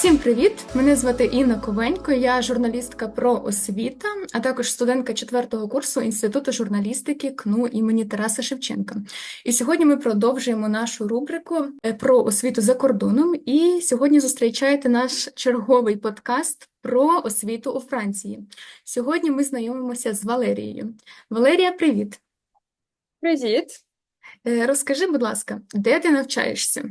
Всім привіт! Мене звати Інна Ковенько, я журналістка про освіта, а також студентка четвертого курсу Інституту журналістики КНУ імені Тараса Шевченка. І сьогодні ми продовжуємо нашу рубрику е, про освіту за кордоном. І сьогодні зустрічаєте наш черговий подкаст про освіту у Франції. Сьогодні ми знайомимося з Валерією. Валерія, привіт! Привіт. Е, Розкажи, будь ласка, де ти навчаєшся?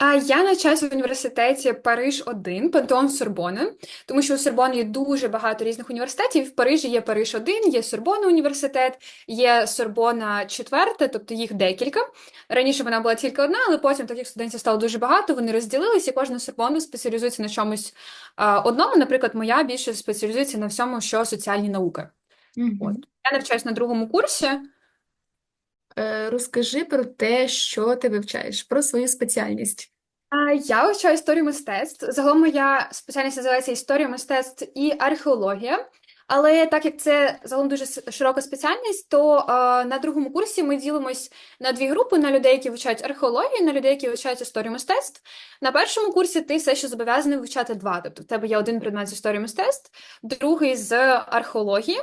А я навчаюся в університеті Париж 1 Пантеон Сорбони, тому що у Сорбоні є дуже багато різних університетів. В Парижі є Париж 1 є Сорбонна університет, є Сорбона 4, тобто їх декілька. Раніше вона була тільки одна, але потім таких студентів стало дуже багато. Вони розділилися, і кожна Сорбона спеціалізується на чомусь одному. Наприклад, моя більше спеціалізується на всьому, що соціальні науки. Мгм. От. Я навчаюся на другому курсі. Е, Розкажи про те, що ти вивчаєш, про свою спеціальність. А, Я вивчаю історію мистецтв. Загалом моя спеціальність називається історія мистецтв і археологія. Але так як це загалом дуже широка спеціальність, то е, на другому курсі ми ділимось на дві групи: на людей, які вивчають археологію, на людей, які вивчають історію мистецтв. На першому курсі ти все ще зобов'язаний вивчати два. Тобто в тебе є один предмет з історії мистецтв, другий з археології.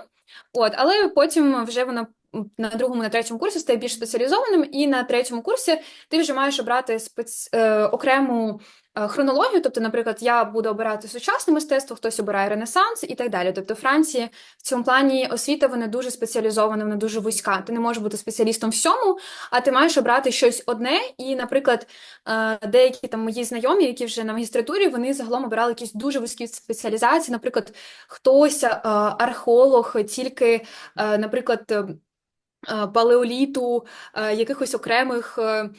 От, але потім вже воно на другому, на третьому курсі стає більш спеціалізованим, і на третьому курсі ти вже маєш обрати спец... е, окрему е, хронологію. Тобто, наприклад, я буду обирати сучасне мистецтво, хтось обирає Ренесанс і так далі. Тобто, Франції в цьому плані освіта вона дуже спеціалізована, вона дуже вузька. Ти не можеш бути спеціалістом всьому, а ти маєш обрати щось одне. І, наприклад, е, деякі там мої знайомі, які вже на магістратурі, вони загалом обирали якісь дуже вузькі спеціалізації. Наприклад, хтось е, археолог, тільки, наприклад. Е, палеоліту, е, якихось окремих е,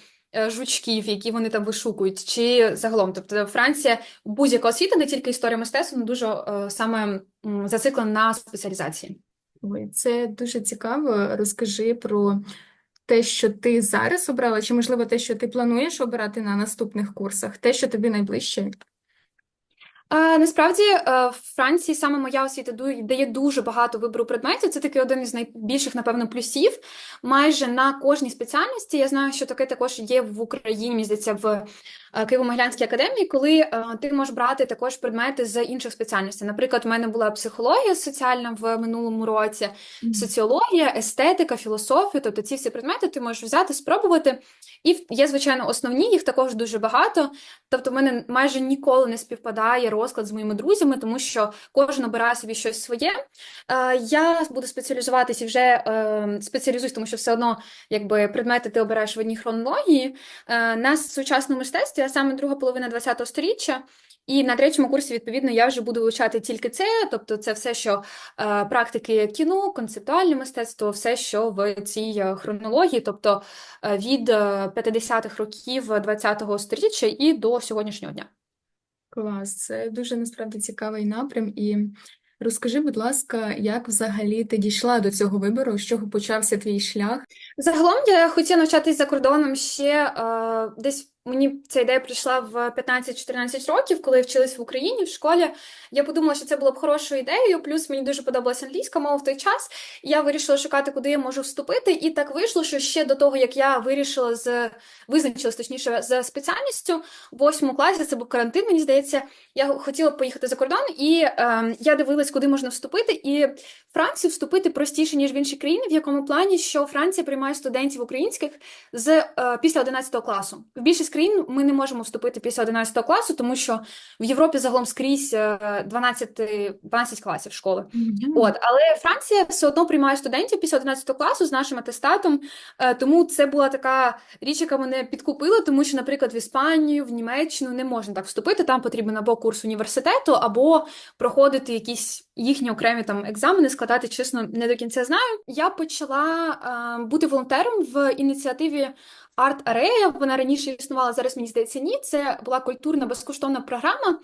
жучків, які вони там вишукують, чи загалом. Тобто Франція будь-яка освіта, не тільки історія мистецтва, вона дуже саме зациклена на спеціалізації. Ой, це дуже цікаво. Розкажи про те, що ти зараз обрала, чи, можливо, те, що ти плануєш обирати на наступних курсах, те, що тобі найближче. А, насправді е, в Франції саме моя освіта дає дуже багато вибору предметів. Це такий один із найбільших, напевно, плюсів. Майже на кожній спеціальності. Я знаю, що таке також є в Україні, здається, в Києво-Могилянській академії, коли е, ти можеш брати також предмети з інших спеціальностей. Наприклад, у мене була психологія соціальна в минулому році, соціологія, естетика, філософія. Тобто ці всі предмети ти можеш взяти, спробувати. І є, звичайно, основні, їх також дуже багато. Тобто, в мене майже ніколи не співпадає розклад з моїми друзями, тому що кожен обирає собі щось своє. Е, Я буду спеціалізуватися і вже е, спеціалізуюсь, тому що все одно якби предмети ти обираєш в одній хронології. Е, На сучасному мистецтві, а саме друга половина ХХ століття. І на третьому курсі, відповідно, я вже буду вивчати тільки це, тобто це все, що е, практики кіно, концептуальне мистецтво, все, що в цій е, хронології, тобто е, від е, 50-х років ХХ століття і до сьогоднішнього дня. Клас, це дуже насправді цікавий напрям. І розкажи, будь ласка, як взагалі ти дійшла до цього вибору, з чого почався твій шлях? Загалом я хотіла навчатись за кордоном ще е, десь мені ця ідея прийшла в 15-14 років, коли я вчилась в Україні в школі. Я подумала, що це було б хорошою ідеєю. Плюс мені дуже подобалася англійська мова в той час. Я вирішила шукати, куди я можу вступити. І так вийшло, що ще до того, як я вирішила з визначилась точніше за спеціальністю в восьмому класі, це був карантин, мені здається. Я хотіла поїхати за кордон, і е, я дивилась, куди можна вступити. І в Францію вступити простіше, ніж в інші країни, в якому плані, що Франція приймає студентів українських з е, після 11 класу. В більшість країн ми не можемо вступити після 11 класу, тому що в Європі загалом скрізь е, 12, 12 класів школи. От, але Франція все одно приймає студентів після 11 класу з нашим атестатом, е, тому це була така річ, яка мене підкупила, тому що, наприклад, в Іспанію, в Німеччину не можна так вступити. Там потрібен або курс університету, або проходити якісь їхні окремі там екзамени, складати, чесно, не до кінця знаю. Я почала е, бути волонтером в ініціативі Арт Арея. Вона раніше існувала, зараз мені здається, ні. Це була культурна безкоштовна програма.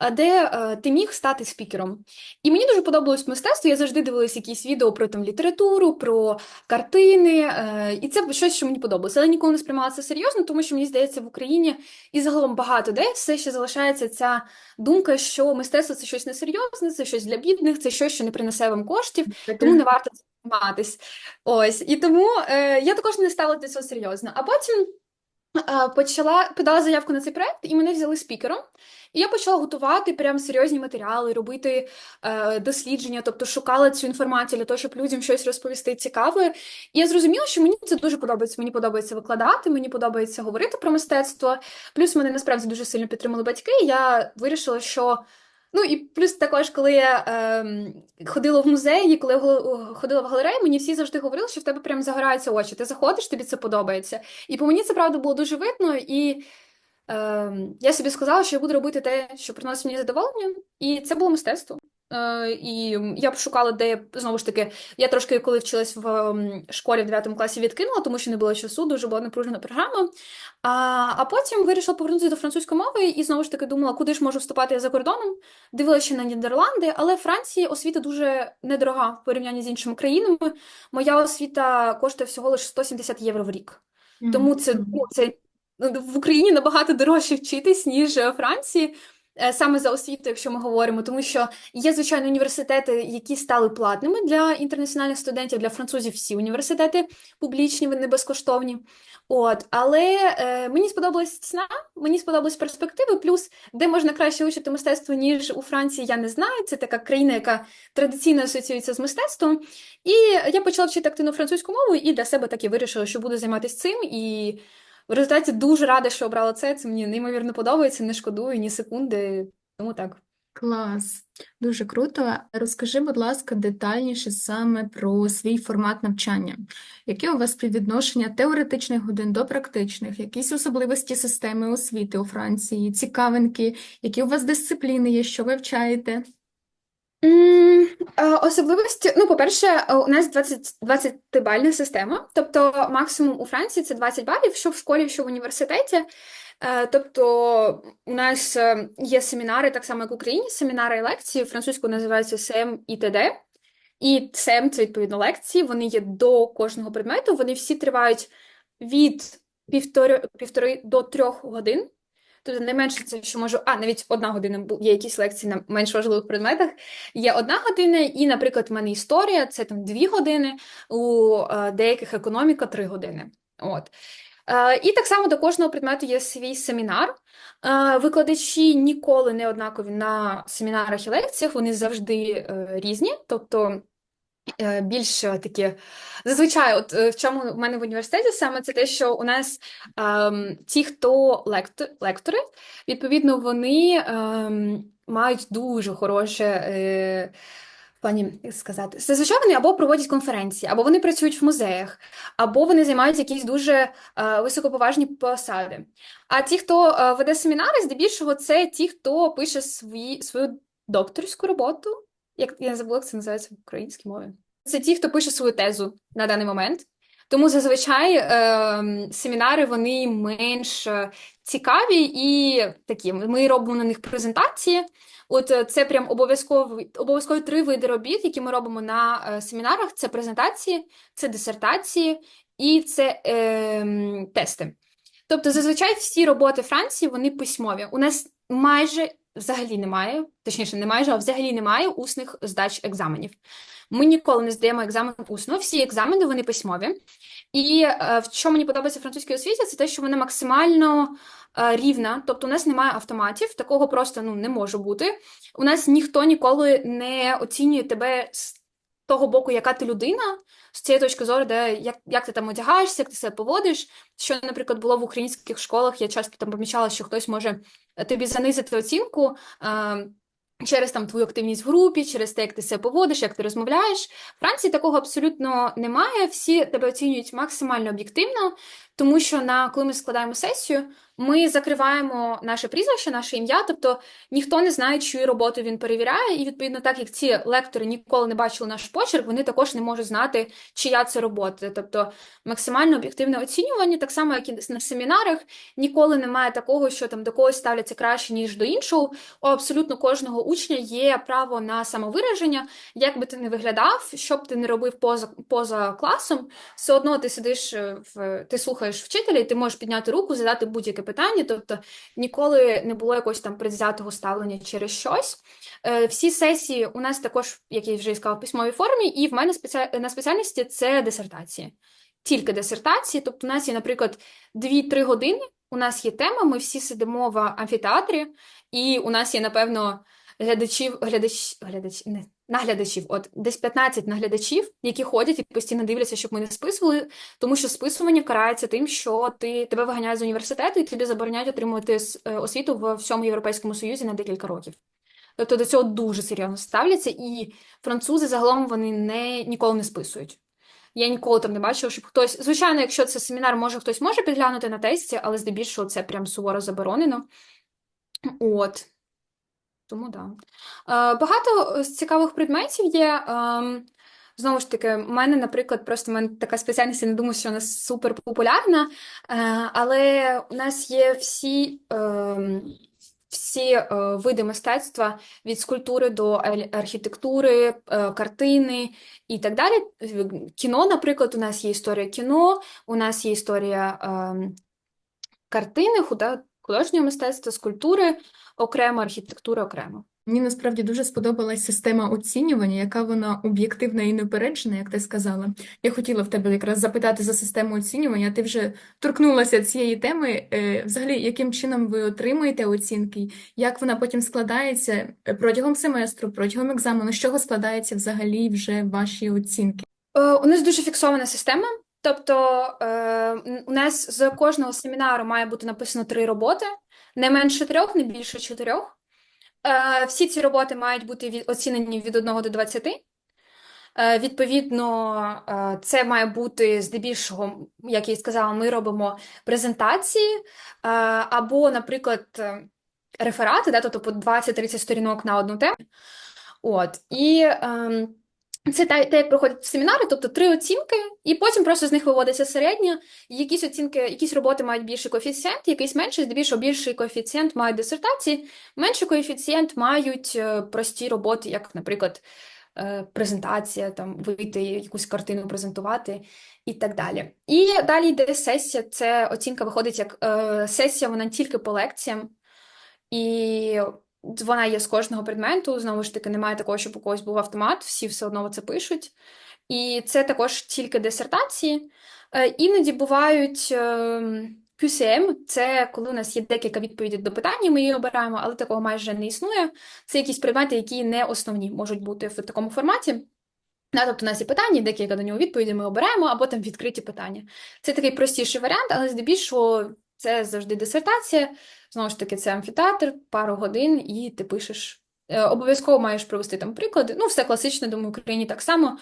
е, Де е, ти міг стати спікером. І мені дуже подобалось мистецтво. Я завжди дивилась якісь відео про там літературу, про картини, е, і це щось, що мені подобалося. Але ніколи не сприймала це серйозно, тому що мені здається, в Україні і загалом багато де все ще залишається ця думка, що мистецтво це щось несерйозне, це щось для бідних, це щось, що не принесе вам коштів, тому не варто цим займатись. Ось і тому е, я також не ставила до цього серйозно. А потім е, почала подала заявку на цей проект, і мене взяли спікером. І я почала готувати прям серйозні матеріали, робити е, дослідження, тобто шукала цю інформацію для того, щоб людям щось розповісти цікаве. І я зрозуміла, що мені це дуже подобається. Мені подобається викладати, мені подобається говорити про мистецтво. Плюс мене насправді дуже сильно підтримали батьки. і Я вирішила, що. Ну і плюс також, коли я е, ходила в музеї, коли я ходила в галерею, мені всі завжди говорили, що в тебе прям загораються очі. Ти заходиш, тобі це подобається. І по мені це правда було дуже видно. І е, я собі сказала, що я буду робити те, що приносить мені задоволення, і це було мистецтво. Е, і я пошукала, де я знову ж таки, я трошки, коли вчилась в ем, школі в 9 класі, відкинула, тому що не було часу, дуже була напружена програма. А, а потім вирішила повернутися до французької мови і знову ж таки думала, куди ж можу вступати за кордоном. Дивилася ще на Нідерланди, але в Франції освіта дуже недорога в порівнянні з іншими країнами. Моя освіта коштує всього лише 170 євро в рік. Тому це, ну, це ну, в Україні набагато дорожче вчитись, ніж у Франції. Е, Саме за освіту, якщо ми говоримо, тому що є, звичайно, університети, які стали платними для інтернаціональних студентів, для французів всі університети публічні, вони безкоштовні. От, але е, мені сподобалась ціна, мені сподобались перспективи. Плюс, де можна краще вчити мистецтво, ніж у Франції, я не знаю. Це така країна, яка традиційно асоціюється з мистецтвом. І я почала вчити активно французьку мову, і для себе так і вирішила, що буду займатися цим. І в результаті дуже рада, що обрала це. Це мені неймовірно подобається, не шкодую ні секунди. Тому так. Клас, дуже круто. Розкажи, будь ласка, детальніше саме про свій формат навчання. Яке у вас співвідношення теоретичних годин до практичних, якісь особливості системи освіти у Франції, цікавинки, які у вас дисципліни є, що ви вчаєте? Е, Особливості, ну, по-перше, е, у нас 20, 20-бальна система, тобто максимум у Франції це 20 балів, що в школі, що в університеті. Е, Тобто у нас є семінари, так само як в Україні, семінари і лекції, французькою називаються СЕМ і ТД. І СЕМ це відповідно лекції, вони є до кожного предмету, вони всі тривають від півтори, півтори до трьох годин. Тобто найменше це, що можу, а навіть одна година є якісь лекції на менш важливих предметах. Є одна година, і, наприклад, в мене історія це там дві години, у е, деяких економіка три години. От. Е, І так само до кожного предмету є свій семінар. Е, Викладачі ніколи не однакові на семінарах і лекціях, вони завжди різні. Тобто е, більш е, такі зазвичай, от е, в чому в мене в університеті саме це те, що у нас ем, ті, хто лектор, лектори, відповідно, вони ем, мають дуже хороше. Е, плані, як сказати, зазвичай вони або проводять конференції, або вони працюють в музеях, або вони займають якісь дуже е, високоповажні посади. А ті, хто е, веде семінари, здебільшого, це ті, хто пише свої, свою докторську роботу. Як я забула, як це називається в українській мові. Це ті, хто пише свою тезу на даний момент. Тому зазвичай е, семінари вони менш е, цікаві і такі. Ми робимо на них презентації. От е, це прям обов'язково обов'язково три види робіт, які ми робимо на е, семінарах: це презентації, це дисертації і це е, тести. Тобто, зазвичай всі роботи Франції вони письмові. У нас майже взагалі немає, точніше, не майже, а взагалі немає усних здач екзаменів. Ми ніколи не здаємо екзамен усно. Всі екзамени вони письмові. І е, в чому мені подобається французькій освіті, це те, що вона максимально е, рівна. Тобто, у нас немає автоматів, такого просто ну не може бути. У нас ніхто ніколи не оцінює тебе того боку, яка ти людина, з цієї точки зору, де як, як ти там одягаєшся, як ти себе поводиш. Що, наприклад, було в українських школах, я часто там помічала, що хтось може е, тобі занизити оцінку. Е, Через там твою активність в групі, через те, як ти себе поводиш, як ти розмовляєш. В Франції такого абсолютно немає. Всі тебе оцінюють максимально об'єктивно, тому що на коли ми складаємо сесію, ми закриваємо наше прізвище, наше ім'я, тобто ніхто не знає, чию роботу він перевіряє, і відповідно, так як ці лектори ніколи не бачили наш почерк, вони також не можуть знати, чия це робота. Тобто максимально об'єктивне оцінювання, так само, як і на семінарах, ніколи немає такого, що там до когось ставляться краще, ніж до іншого. У абсолютно кожного учня є право на самовираження, як би ти не виглядав, що б ти не робив поза, поза класом, все одно ти сидиш е, в ти слухаєш вчителя, і ти можеш підняти руку, задати будь-яке питання. Тобто ніколи не було якогось там предвзятого ставлення через щось. Е, Всі сесії у нас також, як я вже і сказала, в письмовій формі, і в мене на спеціальності це дисертації. тільки дисертації. Тобто, у нас є, наприклад, 2-3 години. У нас є тема, ми всі сидимо в амфітеатрі, і у нас є, напевно, глядачів, глядач, глядач, не, наглядачів, от десь 15 наглядачів, які ходять і постійно дивляться, щоб ми не списували, тому що списування карається тим, що ти тебе виганяють з університету і тобі забороняють отримувати е, освіту в всьому Європейському Союзі на декілька років. Тобто до цього дуже серйозно ставляться, і французи загалом вони не, ніколи не списують. Я ніколи там не бачила, щоб хтось. Звичайно, якщо це семінар, може хтось може підглянути на тесті, але здебільшого це прям суворо заборонено. От. Тому да. Е, Багато з цікавих предметів є. Ем, Знову ж таки, в мене, наприклад, просто в мене така спеціальність, я не думаю, що вона супер популярна, е, але у нас є всі, ем, всі е, види мистецтва від скульптури до архітектури, е, картини і так далі. Е, Кіно, наприклад, у нас є історія кіно, у нас є історія ем, картини, худа- художнього мистецтва, скульптури окремо, архітектури окремо. Мені насправді дуже сподобалась система оцінювання, яка вона об'єктивна і неупереджена, як ти сказала. Я хотіла в тебе якраз запитати за систему оцінювання. Ти вже торкнулася цієї теми. Е, Взагалі, яким чином ви отримуєте оцінки? Як вона потім складається протягом семестру, протягом екзамену? З чого складаються взагалі вже ваші оцінки? Е, У нас дуже фіксована система. Тобто е, у нас з кожного семінару має бути написано три роботи, не менше трьох, не більше чотирьох. Е, Всі ці роботи мають бути оцінені від 1 до 20. Е, Відповідно, е, це має бути здебільшого, як я і сказала, ми робимо презентації е, або, наприклад, е, реферати, да, тобто по 20-30 сторінок на одну тему. От. І ем, це те, як проходять семінари, тобто три оцінки, і потім просто з них виводиться середня. Якісь оцінки, якісь роботи мають більший коефіцієнт, якийсь менший, здебільшого більший коефіцієнт мають дисертації, менший коефіцієнт мають е, прості роботи, як, наприклад, е, презентація, там вийти якусь картину презентувати і так далі. І далі йде сесія. Це оцінка виходить як е, сесія, вона тільки по лекціям. І вона є з кожного предмету. Знову ж таки, немає такого, щоб у когось був автомат, всі все одно це пишуть. І це також тільки дисертації. Е, Іноді бувають ем, QCM, це коли у нас є декілька відповідей до питання, ми її обираємо, але такого майже не існує. Це якісь предмети, які не основні можуть бути в такому форматі. Да, тобто у нас є питання, декілька до нього відповідей ми обираємо, або там відкриті питання. Це такий простіший варіант, але здебільшого це завжди дисертація. Знову ж таки, це амфітеатр, пару годин, і ти пишеш. Е, Обов'язково маєш провести там приклади. Ну, все класично, думаю, в Україні так само.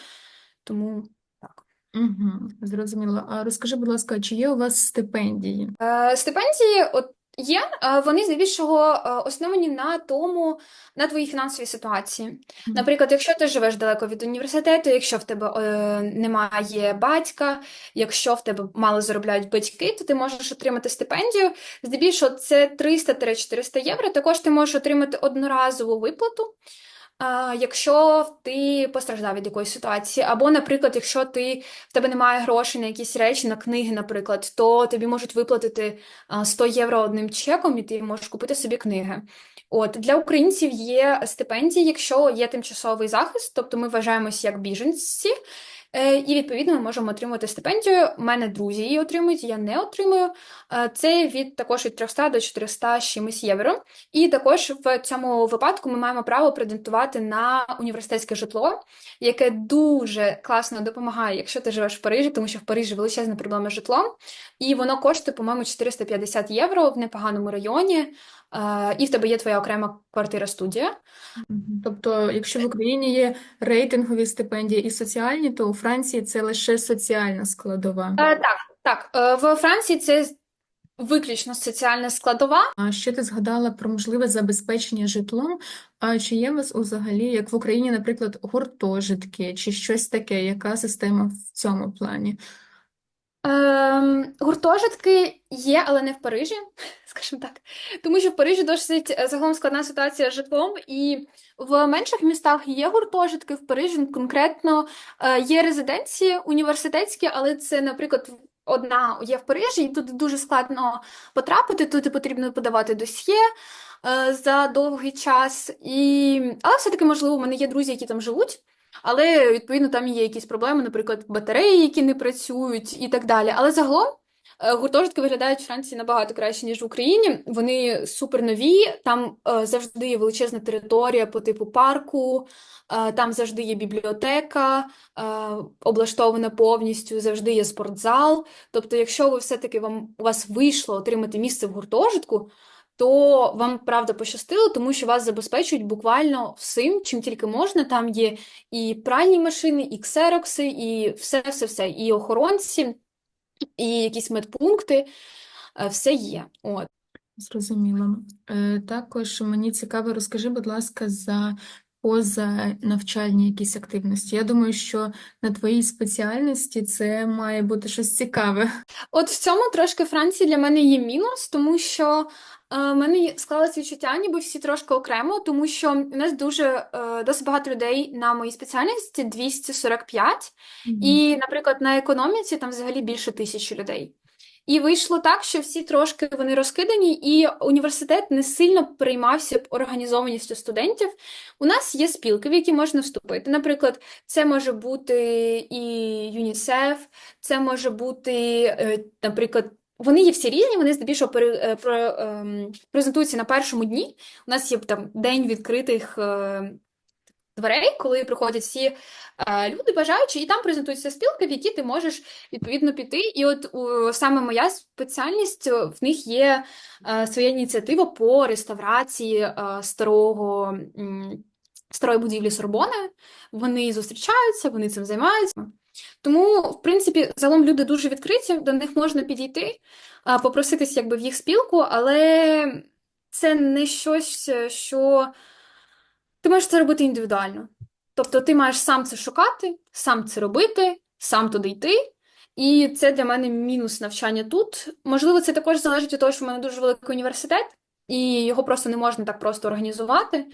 Тому так. Угу, зрозуміло. А розкажи, будь ласка, чи є у вас стипендії? Е, Стипендії от є, е, вони здебільшого е, основані на тому, на твоїй фінансовій ситуації. Наприклад, якщо ти живеш далеко від університету, якщо в тебе е, немає батька, якщо в тебе мало заробляють батьки, то ти можеш отримати стипендію. Здебільшого це 300-400 євро. Також ти можеш отримати одноразову виплату. Якщо ти постраждав від якоїсь ситуації, або, наприклад, якщо ти в тебе немає грошей на якісь речі, на книги, наприклад, то тобі можуть виплатити а, 100 євро одним чеком, і ти можеш купити собі книги. От для українців є стипендії, якщо є тимчасовий захист, тобто ми вважаємось як біженці. Е, І відповідно ми можемо отримувати стипендію. У мене друзі її отримують, я не отримую. Е, Це від також від 300 до 400 чимось євро. І також в цьому випадку ми маємо право претендувати на університетське житло, яке дуже класно допомагає, якщо ти живеш в Парижі, тому що в Парижі величезна проблема з житлом, і воно коштує, по-моєму, 450 євро в непоганому районі, і в тебе є твоя окрема квартира-студія. Мгм. Тобто, якщо в Україні є рейтингові стипендії і соціальні, то у Франції це лише соціальна складова. Е, Так, так. Е, В Франції це виключно соціальна складова. А ще ти згадала про можливе забезпечення житлом. А чи є у вас взагалі, як в Україні, наприклад, гуртожитки чи щось таке? Яка система в цьому плані? Ем, гуртожитки є, але не в Парижі, скажімо так. Тому що в Парижі досить е, загалом складна ситуація з житлом, і в менших містах є гуртожитки, в Парижі конкретно е, є резиденції університетські, але це, наприклад, одна є в Парижі, і тут дуже складно потрапити, тут потрібно подавати досьє е, за довгий час. І... Але все-таки, можливо, у мене є друзі, які там живуть. Але відповідно там є якісь проблеми, наприклад, батареї, які не працюють, і так далі. Але загалом е, гуртожитки виглядають в Франції набагато краще, ніж в Україні. Вони супер нові, там е, завжди є величезна територія по типу парку, е, там завжди є бібліотека, облаштована повністю, завжди є спортзал. Тобто, якщо ви все-таки вам у вас вийшло отримати місце в гуртожитку, то вам правда пощастило, тому що вас забезпечують буквально всім, чим тільки можна. Там є і пральні машини, і ксерокси, і все-все-все, і охоронці, і якісь медпункти, е, все є. От. Зрозуміло. Е, Також мені цікаво, розкажи, будь ласка, за позанавчальні якісь активності. Я думаю, що на твоїй спеціальності це має бути щось цікаве. От в цьому трошки Франції для мене є мінус, тому що е, в мене склалось відчуття, ніби всі трошки окремо, тому що у нас дуже е, досить багато людей на моїй спеціальності 245, і, наприклад, на економіці там взагалі більше тисячі людей. І вийшло так, що всі трошки вони розкидані, і університет не сильно переймався б організованістю студентів. У нас є спілки, в які можна вступити. Наприклад, це може бути і ЮНІСЕФ, це може бути, е, наприклад, вони є всі різні, вони здебільшого пере- е, про, ем, презентуються на першому дні. У нас є там день відкритих е, дверей, коли приходять всі е, люди бажаючі, і там презентуються спілки, в які ти можеш відповідно піти. І от у, саме моя спеціальність, в них є своя ініціатива по реставрації старого, старої будівлі Сорбони. Вони зустрічаються, вони цим займаються. Тому, в принципі, загалом люди дуже відкриті, до них можна підійти, попроситись якби в їх спілку, але це не щось, е, що ти можеш це робити індивідуально. Тобто ти маєш сам це шукати, сам це робити, сам туди йти. І це для мене мінус навчання тут. Можливо, це також залежить від того, що в мене дуже великий університет, і його просто не можна так просто організувати.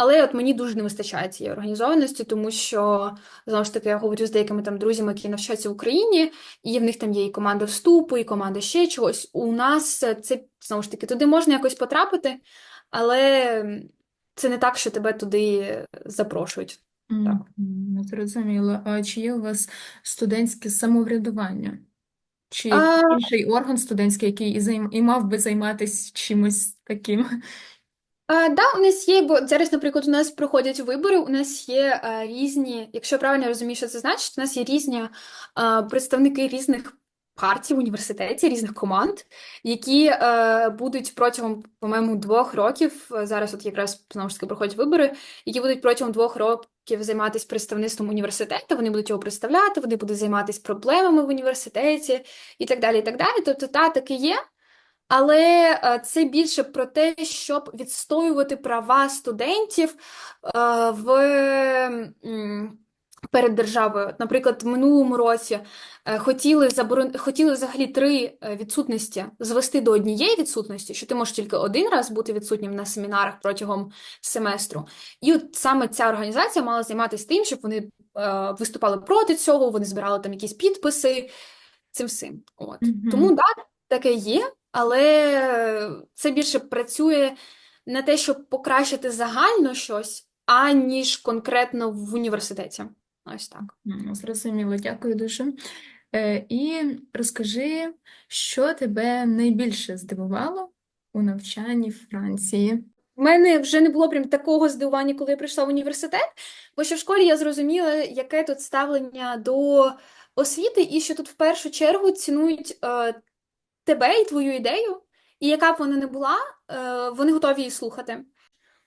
Але от мені дуже не вистачає цієї організованості, тому що знову ж таки я говорю з деякими там друзями, які навчаються в Україні, і в них там є і команда вступу, і команда ще чогось. У нас це знову ж таки туди можна якось потрапити, але це не так, що тебе туди запрошують. Так. Мгм, Зрозуміло. А чи є у вас студентське самоврядування? Чи А, інший орган студентський, який і, займ... і мав би займатися чимось таким? А, да, у нас є, бо зараз, наприклад, у нас проходять вибори, у нас є е, різні, якщо правильно розумію, що це значить, у нас є різні е, представники різних партій в університеті, різних команд, які е, будуть протягом, по-моєму, двох років, е, зараз от якраз знову ж таки проходять вибори, які будуть протягом двох років займатися представництвом університету, вони будуть його представляти, вони будуть займатися проблемами в університеті і так далі, і так далі. Тобто, та, таки є. Але е, це більше про те, щоб відстоювати права студентів е, в, перед державою. Наприклад, в минулому році е, хотіли заборон... хотіли взагалі три відсутності звести до однієї відсутності, що ти можеш тільки один раз бути відсутнім на семінарах протягом семестру. І от саме ця організація мала займатися тим, щоб вони е, виступали проти цього, вони збирали там якісь підписи, цим всім. От. Мгм. Тому да, таке є, але це більше працює на те, щоб покращити загально щось, аніж конкретно в університеті. Ось так. Зрозуміло, дякую дуже. Е, І розкажи, що тебе найбільше здивувало у навчанні в Франції? У мене вже не було прям такого здивування, коли я прийшла в університет, бо ще в школі я зрозуміла, яке тут ставлення до освіти, і що тут в першу чергу цінують е, тебе і твою ідею, і яка б вона не була, е, вони готові її слухати.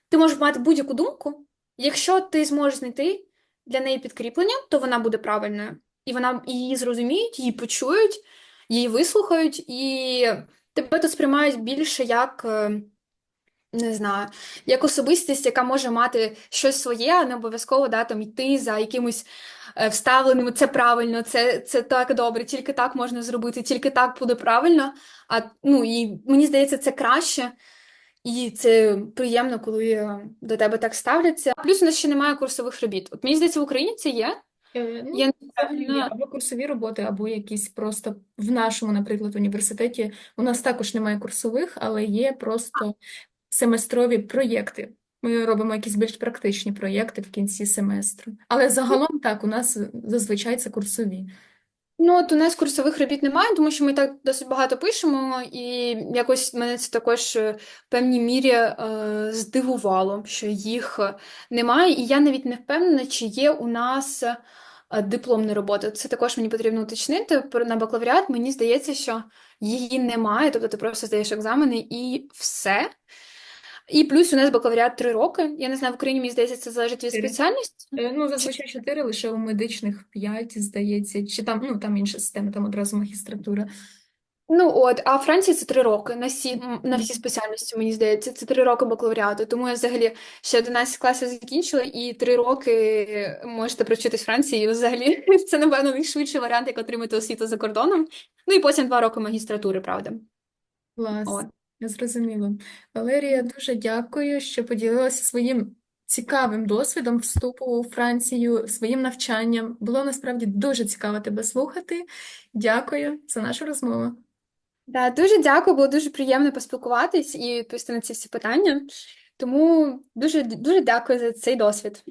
Ти можеш мати будь-яку думку, якщо ти зможеш знайти для неї підкріплення, то вона буде правильною. І вона її зрозуміють, її почують, її вислухають, і тебе тут сприймають більше як, е, не знаю, як особистість, яка може мати щось своє, а не обов'язково да, там, йти за якимось е, вставленим, це правильно, це, це так добре, тільки так можна зробити, тільки так буде правильно. А, ну, і мені здається, це краще. І це приємно, коли е, до тебе так ставляться. Плюс у нас ще немає курсових робіт. От мені здається, в Україні це є. Е, Ну, Я не або курсові роботи, або якісь просто в нашому, наприклад, університеті. У нас також немає курсових, але є просто семестрові проєкти. Ми робимо якісь більш практичні проєкти в кінці семестру. Але загалом так, у нас зазвичай це курсові. Ну, от у нас курсових робіт немає, тому що ми так досить багато пишемо, і якось мене це також е, в певній мірі е, здивувало, що їх немає. І я навіть не впевнена, чи є у нас е, дипломна робота. Це також мені потрібно уточнити. На бакалавріат мені здається, що її немає, тобто ти просто здаєш екзамени і все. І плюс у нас бакалавріат три роки. Я не знаю, в Україні, мені здається, це залежить від спеціальності. Е, Ну, зазвичай чотири, лише у медичних п'ять, здається, чи там, ну, там інша система, там одразу магістратура. Ну от, а Франції це три роки на всі, на всі спеціальності, мені здається, це три роки бакалавріату. Тому я взагалі ще 11 класів закінчила, і три роки можете провчитись в Франції. І взагалі це, напевно, найшвидший варіант, як отримати освіту за кордоном. Ну і потім два роки магістратури, правда. Клас, От. Я зрозуміла. Валерія, дуже дякую, що поділилася своїм цікавим досвідом вступу у Францію, своїм навчанням. Було насправді дуже цікаво тебе слухати. Дякую за нашу розмову. Да, дуже дякую, було дуже приємно поспілкуватись і відповісти на ці всі питання. Тому дуже дуже дякую за цей досвід.